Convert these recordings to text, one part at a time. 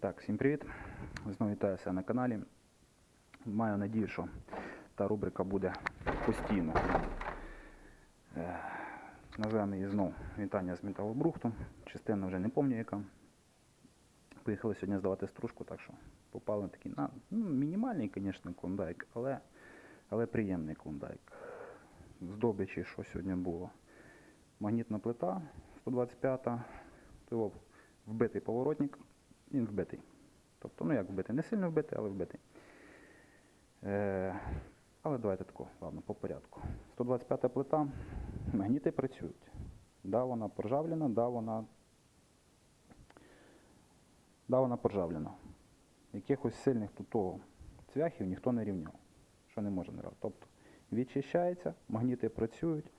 Так, всім привіт. Знову вітаю себе на каналі. Маю надію, що та рубрика буде постійно. Е, Назвемо її знову вітання з металобрухту. Частина вже не пам'ятаю яка. Поїхали сьогодні здавати стружку, так що попали на такий на, ну, мінімальний, звісно, клондайк, але, але приємний клондайк. Здобичі, що сьогодні було. Магнітна плита 125, того вбитий поворотник, він вбитий. Тобто, ну як вбитий, не сильно вбитий, але вбитий. Е, але давайте тако, ладно, по порядку. 125 плита, магніти працюють. Да, вона поржавлена, да, вона, да, вона поржавлена. Якихось сильних тут цвяхів ніхто не рівняв, що не може не робити. Тобто відчищається, магніти працюють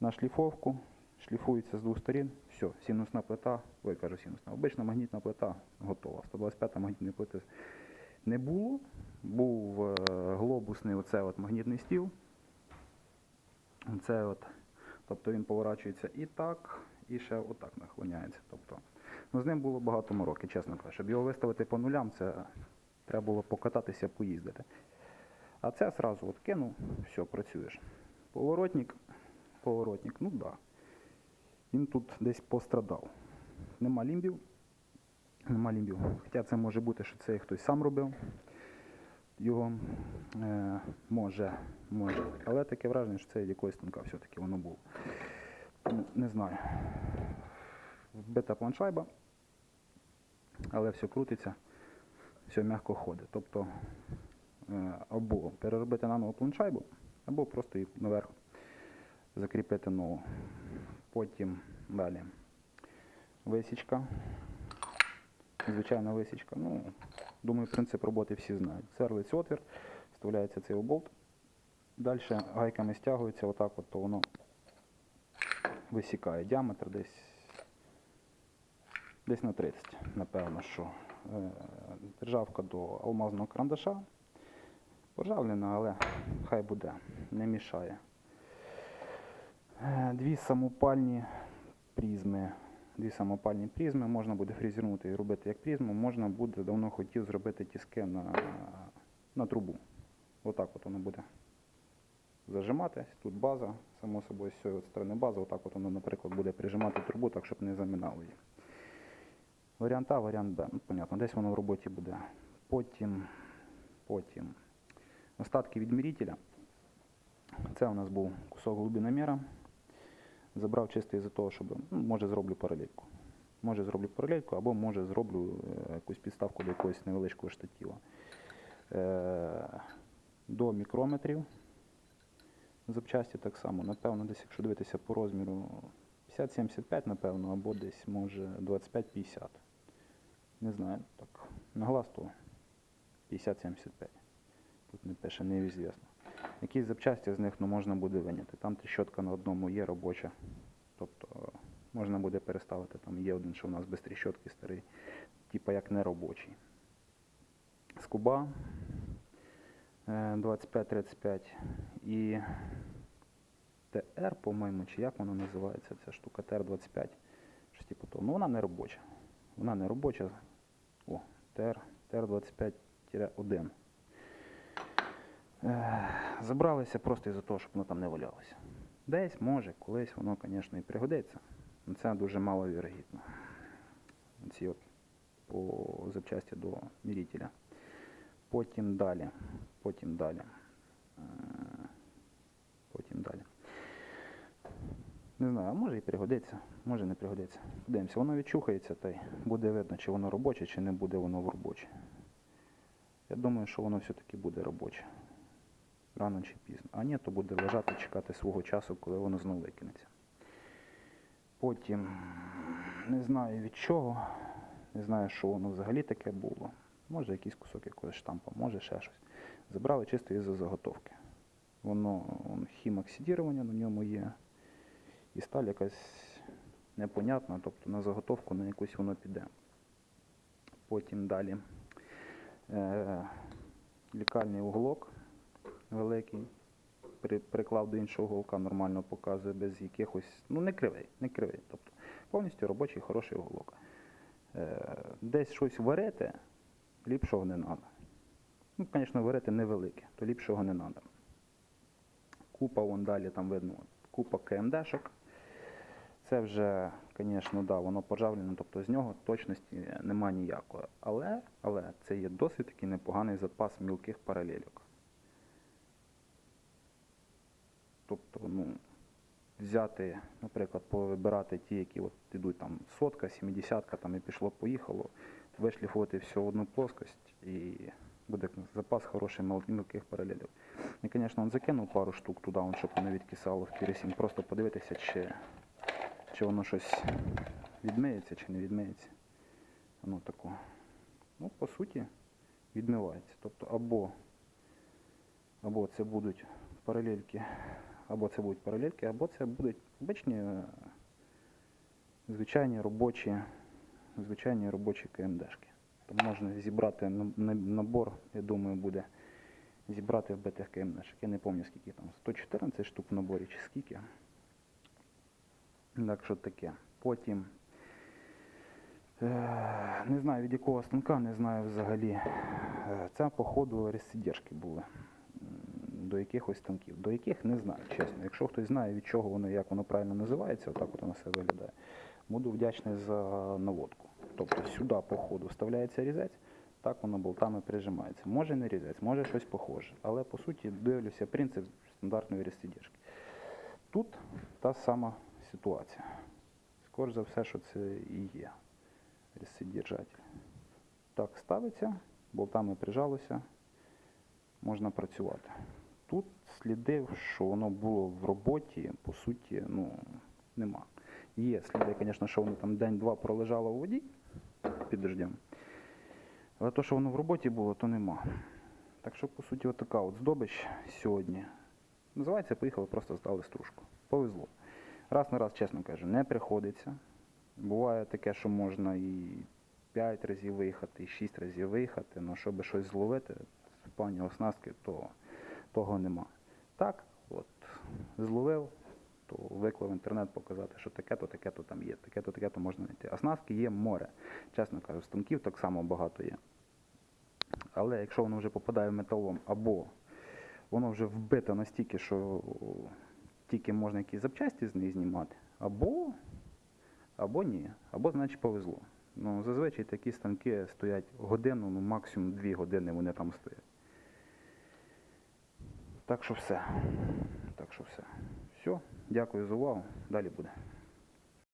на шліфовку, шліфується з двох сторін, все, синусна плита, ой, кажу синусна, обична магнітна плита готова. 125-та магнітної плити не було. Був е, глобусний оце от магнітний стіл. Це от, тобто він поворачується і так, і ще отак нахилняється. Тобто, ну, з ним було багато мороки, чесно кажучи. Щоб його виставити по нулям, це треба було покататися, поїздити. А це одразу от кинув, все, працюєш. Поворотник, поворотник, ну так. Да. Він тут десь пострадав. Нема лімбів. Нема лімбів. Хоча це може бути, що це хтось сам робив. Його е, може, може. Але таке враження, що це від якогось станка все-таки воно було. Ну, Не знаю. Вбита планшайба, але все крутиться, все м'яко ходить. Тобто е, або переробити наново планшайбу, або просто її наверх закріпити нову. Потім далі висічка. Звичайна висічка. Ну, думаю, принцип роботи всі знають. Сверлиться отвір, вставляється цей болт. Далі гайками стягується, отак от, то воно висікає діаметр десь, десь на 30, напевно, що. Державка до алмазного карандаша. Поржавлена, але хай буде, не мішає. Е, Дві самопальні призми. Дві самопальні призми можна буде фрезернути і робити як призму, можна буде, давно хотів зробити тіски на, на трубу. Отак от воно буде зажиматись. Тут база, само собою, з цієї сторони база, отак от воно, наприклад, буде прижимати трубу, так, щоб не заминало її. Варіант А, варіант Б. Ну, понятно, десь воно в роботі буде. Потім, потім остатки від мірітеля. Це у нас був кусок глибиноміра. Забрав чисто із-за того, щоб, ну, може зроблю паралельку. Може зроблю паралельку, або може зроблю е, якусь підставку до якогось невеличкого штатива. Е, до мікрометрів запчасті так само. Напевно, десь, якщо дивитися по розміру 50-75, напевно, або десь може 25-50. Не знаю, так. На то 50-75. Тут не пише, неізвісно. Якісь запчасті з них ну, можна буде виняти. Там тріщотка на одному є робоча. Тобто е, можна буде переставити. Там є один, що у нас без тріщотки старий, типа як не робочий. Скуба е, 25-35 і ТР, по-моєму, чи як воно називається, ця штука ТР-25. Щось типу того. Ну вона не робоча. Вона не робоча. О, ТР, ТР-25-1. Е, Забралися просто із-за того, щоб воно там не валялося. Десь, може, колись воно, звісно, і пригодиться. але Це дуже маловірогідно. Ці от по запчасті до мірітеля. Потім далі. Потім далі. Е, Потім далі. Не знаю, а може і пригодиться, може не пригодиться. Подивимося, воно відчухається, та й буде видно, чи воно робоче, чи не буде воно в робоче. Я думаю, що воно все-таки буде робоче. Рано чи пізно. А ні, то буде лежати, чекати свого часу, коли воно знову викинеться. Потім не знаю від чого, не знаю, що воно взагалі таке було. Може якийсь кусок якогось штампа, може ще щось. Забрали чисто із-за заготовки. Воно он, хімоксидірування на ньому є. І сталь якась непонятна, тобто на заготовку на якусь воно піде. Потім далі е, лікальний уголок великий, при, приклав до іншого уголка, нормально показує, без якихось, ну не кривий, не кривий. Тобто повністю робочий хороший уголок. Е, Десь щось варити, ліпшого не треба. Ну, звісно, варити невелике, то ліпшого не треба. Купа, вон далі там видно, купа КМДшок. Це вже, звісно, да, воно поржавлене, тобто з нього точності нема ніякої. Але, але це є досить такий непоганий запас мілких паралельок. Тобто, ну, взяти, наприклад, повибирати ті, які от ідуть там сотка, сімдесятка, там і пішло, поїхало, вишліфувати все в одну плоскость і буде запас хороший мілких паралелів. І, звісно, він закинув пару штук туди, он, щоб воно відкисало в керосин. Просто подивитися, чи, чи воно щось відмиється, чи не відмиється. Воно тако. Ну, по суті, відмивається. Тобто або, або це будуть паралельки, або це будуть паралельки, або це будуть обичні е, звичайні робочі, звичайні робочі КМДшки. То можна зібрати на- на- набор, я думаю, буде зібрати вбитих КМДшок. Я не пам'ятаю, скільки там, 114 штук в наборі чи скільки. Так що таке. Потім. Е, не знаю від якого станка, не знаю взагалі. Е, Це, походу, розсидержки були. До якихось станків. До яких не знаю, чесно. Якщо хтось знає, від чого воно, як воно правильно називається, отак от воно все виглядає. Буду вдячний за наводку. Тобто сюди, по ходу, вставляється різець, так воно болтами прижимається. Може не різець, може щось похоже. Але по суті дивлюся принцип стандартної розсидержки. Тут та сама ситуація. Скоріше за все, що це і є розсидержатель. Так, ставиться, болтами прижалося, можна працювати. Тут слідів, що воно було в роботі, по суті, ну, нема. Є сліди, звісно, що воно там день-два пролежало у воді під дождем. Але то, що воно в роботі було, то нема. Так що, по суті, отака от здобич сьогодні. Називається, поїхали, просто здали стружку. Повезло. Раз на раз, чесно кажу, не приходиться. Буває таке, що можна і 5 разів виїхати, і 6 разів виїхати, але щоб щось зловити в плані оснастки, то того нема. Так, от, зловив, то виклав інтернет показати, що таке-то, таке-то там є, таке-то, таке-то можна знайти. Оснастки є море. Чесно кажу, станків так само багато є. Але якщо воно вже попадає в металом, або воно вже вбито настільки, що тільки можна якісь запчасті з неї знімати, або, або ні, або значить повезло. Ну, зазвичай такі станки стоять годину, ну максимум дві години вони там стоять. Так що все. Так що все. Все, дякую за увагу. Далі буде.